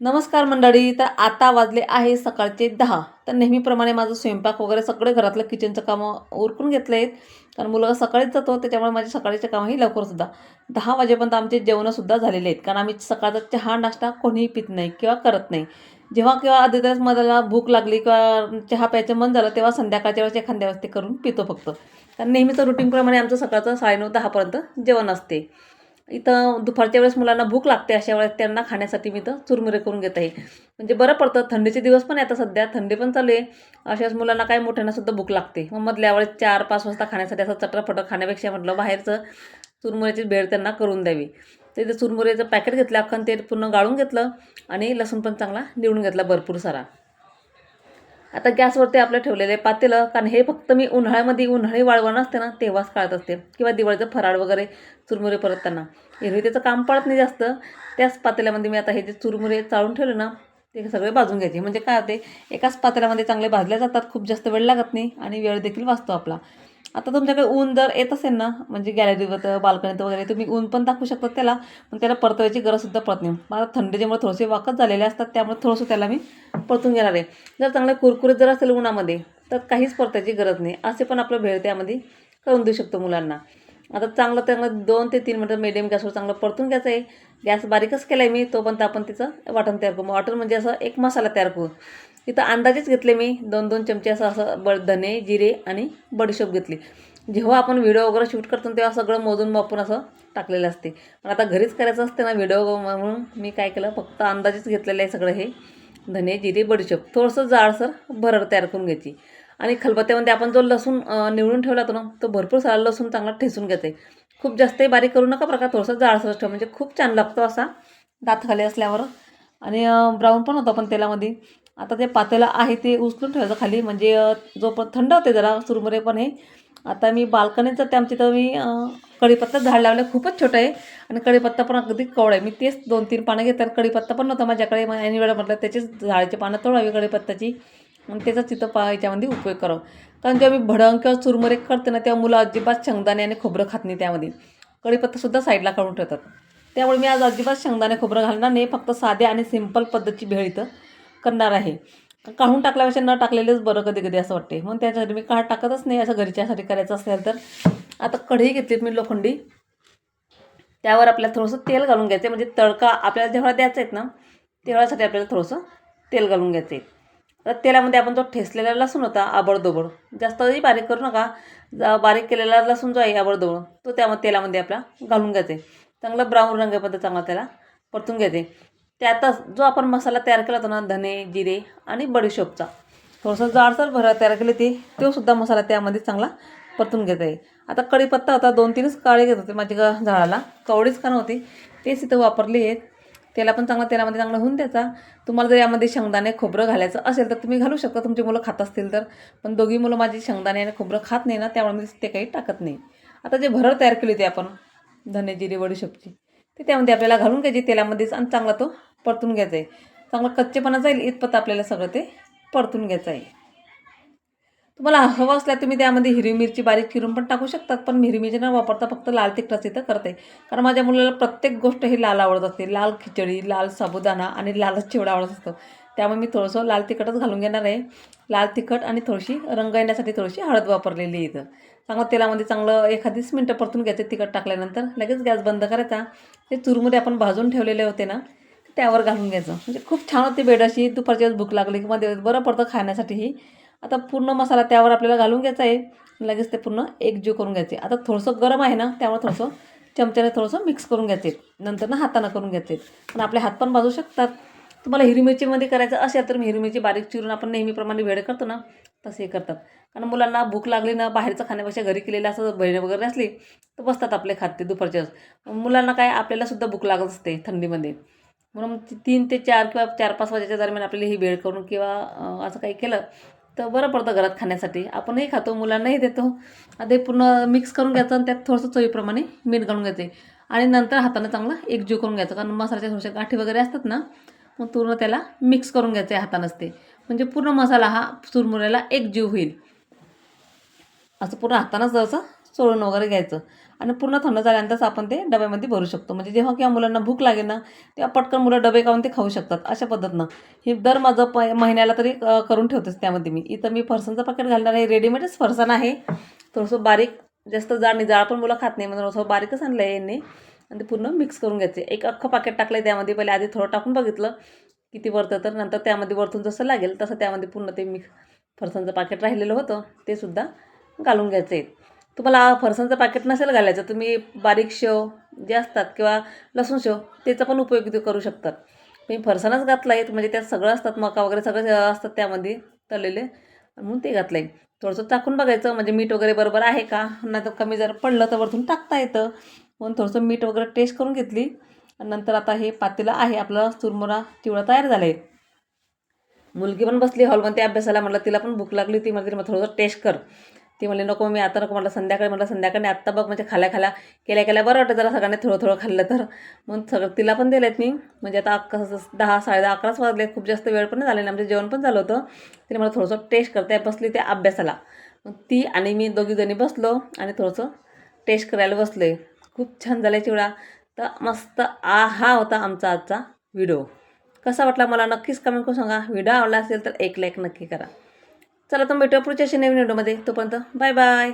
नमस्कार मंडळी तर आता वाजले आहे सकाळचे दहा. तर नेहमीप्रमाणे माझं स्वयंपाक वगैरे सगळे घरातलं किचनचं कामं उरकून घेतले आहेत कारण मुलगा सकाळीच जातो त्याच्यामुळे माझे सकाळीचे कामंही लवकरसुद्धा दहा वाजेपर्यंत आमचे जेवणंसुद्धा झालेले आहेत. कारण आम्ही सकाळचा चहा नाश्ता कोणीही पित नाही किंवा करत नाही. जेव्हा किंवा आधी मला भूक लागली किंवा चहा प्यायचं मन झालं तेव्हा संध्याकाळच्या वेळेस एखाद्या वेळेस ते करून पितो फक्त. कारण नेहमीचं रुटीनप्रमाणे आमचं सकाळचं साडेनऊ दहापर्यंत जेवण असते. इथं दुपारच्या वेळेस मुलांना भूक लागते अशा वेळेस त्यांना खाण्यासाठी मी इथं चुरमुरे करून घेत आहे. म्हणजे बरं पडतं थंडीचे दिवस पण आहे आता सध्या थंडी पण चालू आहे. अशाच मुलांना काय मोठ्यांनासुद्धा भूक लागते. मग मधल्या वेळेस चार पाच वाजता खाण्यासाठी असं चटरफटर खाण्यापेक्षा म्हटलं बाहेरचं चुरमुऱ्याची भेळ त्यांना करून द्यावी. ते चुरमुऱ्याचं पॅकेट घेतलं अख्खन ते पूर्ण गाळून घेतलं आणि लसूण पण चांगला निवडून घेतला भरपूर सारा. आता गॅसवरती आपलं ठेवलेलं आहे पातेलं कारण हे फक्त मी उन्हाळ्यामध्ये उन्हाळी वाळवण असते ना तेव्हाच काढत असते. किंवा दिवाळीचं फराळ वगैरे चुरमुरे परतताना. एरवी त्याचं काम पडत नाही जास्त. त्याच पातेल्यामध्ये मी आता हे जे चुरमुरे चाळून ठेवले ना ते सगळे भाजून घ्यायचे. म्हणजे काय होते एकाच पातेल्यामध्ये चांगले भाजले जातात खूप जास्त वेळ लागत नाही आणि वेळ देखील वाचतो आपला. आता तुमच्याकडे ऊन जर येत असेल ना म्हणजे गॅलरीवर बाल्कनीत वगैरे तुम्ही ऊन पण दाखवू शकता त्याला पण त्याला परतवायची गरजसुद्धा पडत नाही. मला थंडीच्यामुळे थोडेसे वाकत झालेले असतात त्यामुळे थोडंसं त्याला मी परतून घेणार आहे. जर चांगले कुरकुरीत जर असेल उन्हामध्ये तर काहीच परतायची गरज नाही. असे पण आपलं भेळ त्यामध्ये करून देऊ शकतो मुलांना. आता चांगलं चांगलं दोन ते तीन मिनटं मिडियम गॅसवर चांगलं परतून घ्यायचं आहे. गॅस बारीकच केला आहे मी तोपर्यंत आपण तिचं वाटण तयार करू. वाटण म्हणजे असं एक मसाला तयार करू. इथं अंदाजेच घेतले मी. दोन दोन चमचे असं असं ब धने जिरे आणि बडीशोप घेतली. जेव्हा आपण व्हिडिओ वगैरे शूट करतो तेव्हा सगळं मोजून वापरून असं टाकलेलं असते. पण आता घरीच करायचं असते ना व्हिडिओ म्हणून मी काय केलं फक्त अंदाजेच घेतलेलं आहे सगळं हे. धने जिरे बडीशोप. थोडंसं जाडसर भरड तयार करून घ्यायची. आणि खलबत्त्यामध्ये आपण जो लसूण निवडून ठेवला होता ना तो भरपूर सारा लसूण चांगला ठेसून घ्यायचा आहे खूप जास्तही बारीक करू नका प्रकार थोडंसं जाडसर ठेवा. म्हणजे खूप छान लागतो असा दात खाली असल्यावर. आणि ब्राऊन पण होतो पण तेलामध्ये. आता ते पातेलं आहे ते उचलून ठेवायचं खाली. म्हणजे जो पण थंड होते जरा सुरमुरे पण हे. आता मी बाल्कनीचं त्या आमच्या इथं मी अं, कढीपत्ता झाड लावलं. खूपच छोटं आहे. आणि कढीपत्ता पण अगदी कवळ आहे. मी तेच दोन तीन पानं घेतात कढीपत्ता पण नव्हता माझ्याकडे. मग ऐन वेळा म्हटलं त्याचीच झाडाची पानं तोडावी कढीपत्ताची. आणि त्याचाच तिथं पा याच्यामध्ये उपयोग करावं. कारण जेव्हा मी भडंग किंवा चुरमुरे करते ना तेव्हा मुलं अजिबात शेंगदाणे आणि खोबरं खात नाही त्यामध्ये. कढीपत्तासुद्धा साईडला काढून ठेवतात. त्यामुळे मी आज अजिबात शेंगदाणे खोबरं घालणार नाही. फक्त साधे आणि सिंपल पद्धतीची भेळ इथं. करणार आहे. काढून टाकल्यापेक्षा न टाकलेलेच बरं कधी कधी असं वाटते म्हणून त्याच्यासाठी मी काढ टाकतच नाही असं घरच्यासाठी करायचं असेल तर. आता कढई घेतलीत मी लोखंडी. त्यावर आपल्याला थोडंसं तेल घालून घ्यायचं आहे म्हणजे तडका आपल्याला जेव्हा द्यायचा आहेत ना तेवढ्यासाठी आपल्याला थोडंसं तेल घालून घ्यायचं आहे तर तेलामध्ये आपण जो ठेसलेला लसूण होता आबडदोबड जास्तही बारीक करू नका. जा बारीक केलेला लसूण जो आहे आबडदोबड तो त्यामध्ये तेलामध्ये आपला घालून घ्यायचा आहे चांगलं ब्राऊन रंगामध्ये चांगला त्याला परतून घ्यायचे त्यातच जो आपण मसाला तयार केला होता ना धने जिरे आणि बडीशोपचा थोडंसं जाडसर भरा तयार केले ते तो सुद्धा मसाला त्यामध्ये चांगला परतून घेता येईल. आता कढीपत्ता होता दोन तीनच काळे घेत होते माझ्या झाडाला कवडीच का नव्हती तेच इथं वापरले आहेत. त्याला पण चांगला तेलामध्ये म्हणजे चांगला होऊन द्यायचा. तुम्हाला जर यामध्ये शेंगदाणे खोबरं घालायचं असेल तर तुम्ही घालू शकता तुमची मुलं खात असतील तर. पण दोघी मुलं माझी शेंगदाणे आणि खोबरं खात नाही ना त्यामुळे मी ते काही टाकत नाही. आता जे भरड तयार केली होती आपण धने जिरे बडीशोपची ते त्यामध्ये आपल्याला घालून घ्यायची तेलामध्येच आणि चांगला तो परतून घ्यायचं आहे. चांगला कच्चेपणा जाईल इतपत आपल्याला सगळं ते परतून घ्यायचं आहे. तुम्हाला हवं असल्या तुम्ही त्यामध्ये हिरवी मिरची बारीक चिरून पण टाकू शकतात पण हिरवी मिरची न वापरता फक्त लाल तिखटाच इथं करते. कारण माझ्या मुलाला प्रत्येक गोष्ट ही लाल आवडत असते. लाल खिचडी लाल साबुदाणा आणि लालच चिवडा आवडत असतो. त्यामुळे मी थोडंसं लाल तिखटच घालून घेणार आहे. लाल तिखट आणि थोडीशी रंग येण्यासाठी थोडीशी हळद वापरलेली आहे इथं. चांगलं तेलामध्ये चांगलं एखादीच मिनटं परतून घ्यायचं तिखट टाकल्यानंतर. लगेच गॅस बंद करायचा. ते चुरमुरे आपण भाजून ठेवलेले होते ना त्यावर घालून घ्यायचं. म्हणजे खूप छान होती बेड अशी. दुपारच्या वेळेस भूक लागली किंवा दिवस बरं पडतं खाण्यासाठीही. आता पूर्ण मसाला त्यावर आपल्याला घालून घ्यायचा आहे. लगेच ते पूर्ण एकजीव करून घ्यायचे. आता थोडंसं गरम आहे ना त्यामुळे थोडंसं चमच्याने थोडंसं मिक्स करून घ्यायचे. नंतर ना हातानं करून घ्यायचे. पण आपले हात पण भाजू शकतात. तुम्हाला हिरवी मिरचीमध्ये करायचं असेल तर मी हिरवी मिरची बारीक चिरून आपण नेहमीप्रमाणे वेळ करतो ना तसे करतात. कारण मुलांना भूक लागली ना बाहेरचं खाण्यापेक्षा घरी केलेलं असं बहिणी वगैरे असली तर बसतात आपले खाते दुपारच्या वेळेस. मुलांना काय आपल्याला सुद्धा भूक लागत असते थंडीमध्ये. म्हणून ती- तीन ते चार किंवा चार पाच वाजेच्या दरम्यान आपल्याला ही वेळ करून किंवा असं काही केलं तर बरं पडतं घरात खाण्यासाठी. आपणही खातो मुलांनाही देतो. आता हे पूर्ण मिक्स करून घ्यायचं आणि त्यात थोडंसं चवीप्रमाणे मीठ घालून घ्यायचे आणि नंतर हातानं चांगलं एकजीव करून घ्यायचं. कारण मसाल्याच्या थोड्याशा गाठी वगैरे असतात ना मग पूर्ण त्याला मिक्स करून घ्यायचं आहे हातानंच ते. म्हणजे पूर्ण मसाला हा चुरमुऱ्याला एकजीव होईल. असं पूर्ण हातानंच असं चोळून वगैरे घ्यायचं. आणि पूर्ण थंड झाल्यानंतरच आपण ते डब्यामध्ये भरू शकतो. म्हणजे जेव्हा किंवा मुलांना भूक लागेल ना तेव्हा पटकन मुलं डबे खाऊन ते खाऊ शकतात अशा पद्धतीनं. हे दर माझं प महिन्याला तरी करून ठेवतेच त्यामध्ये मी. इथं मी फरसांचं पॅकेट घालणार आहे. रेडीमेडच फरसाण आहे. थोडंसं बारीक जास्त जाड नाही जाळ पण मुलं खात नाही. म्हणून थोडंसं बारीकच आणलं आहे यांनी. आणि ते पूर्ण मिक्स करून घ्यायचे. एक अख्खं पाकेट टाकलं आहे त्यामध्ये. पहिले आधी थोडं टाकून बघितलं किती वरतं तर. नंतर त्यामध्ये वरतून जसं लागेल तसं त्यामध्ये पूर्ण ते मिक्स फरसांचं पाकेट राहिलेलं होतं. ते सुद्धा घालून घ्यायचं आहे तुम्हाला फरसाणचं पाकिट नसेल घालायचं तुम्ही बारीक शेव जे असतात किंवा लसूण शेव त्याचा पण उपयोग करू शकतात. मी फरसाणच घातला आहे म्हणजे त्यात सगळं असतात मका वगैरे सगळं असतात त्यामध्ये तळलेले म्हणून ते घातलं आहे थोडंसं टाकून बघायचं म्हणजे मीठ वगैरे बरोबर आहे का? नाही तर कमी जर पडलं तर वरतून टाकता येतं. म्हणून थोडंसं मीठ वगैरे टेस्ट करून घेतली. आणि नंतर आता हे पातेलं आहे आपलं चुरमुरा चिवडा तयार झाला आहे मुलगी पण बसली हॉलमध्ये अभ्यासाला म्हटलं तिला पण भूक लागली ती म्हणजे थोडंसं टेस्ट कर. ती म्हणली नको मी आता नको म्हटलं संध्याकाळी म्हटलं संध्याकाळी आत्ता बघ म्हणजे खाल्या खाल्या केल्या केल्या बरं वाटतं जरा सगळ्यांनी थोडं थोडं खाल्लं तर. मग सगळं तिला पण दिलेत मी. म्हणजे आता कसं दहा साडे दहा अकराच वाजले खूप जास्त वेळ पण झाले ना म्हणजे जेवण पण झालं होतं. तिने मला थोडंसं टेस्ट करते बसली ते अभ्यासाला. मग ती आणि मी दोघीजणी बसलो आणि थोडंसं टेस्ट करायला बसले. खूप छान झालं चिवडा. तर मस्त आ हा होता आमचा आजचा व्हिडिओ. कसा वाटला मला नक्कीच कमेंट करून सांगा. व्हिडिओ आवडला असेल तर एक लाईक नक्की करा. चला तर भेटूया पुढच्या शनिवार नवीन व्हिडिओमध्ये तोपर्यंत बाय बाय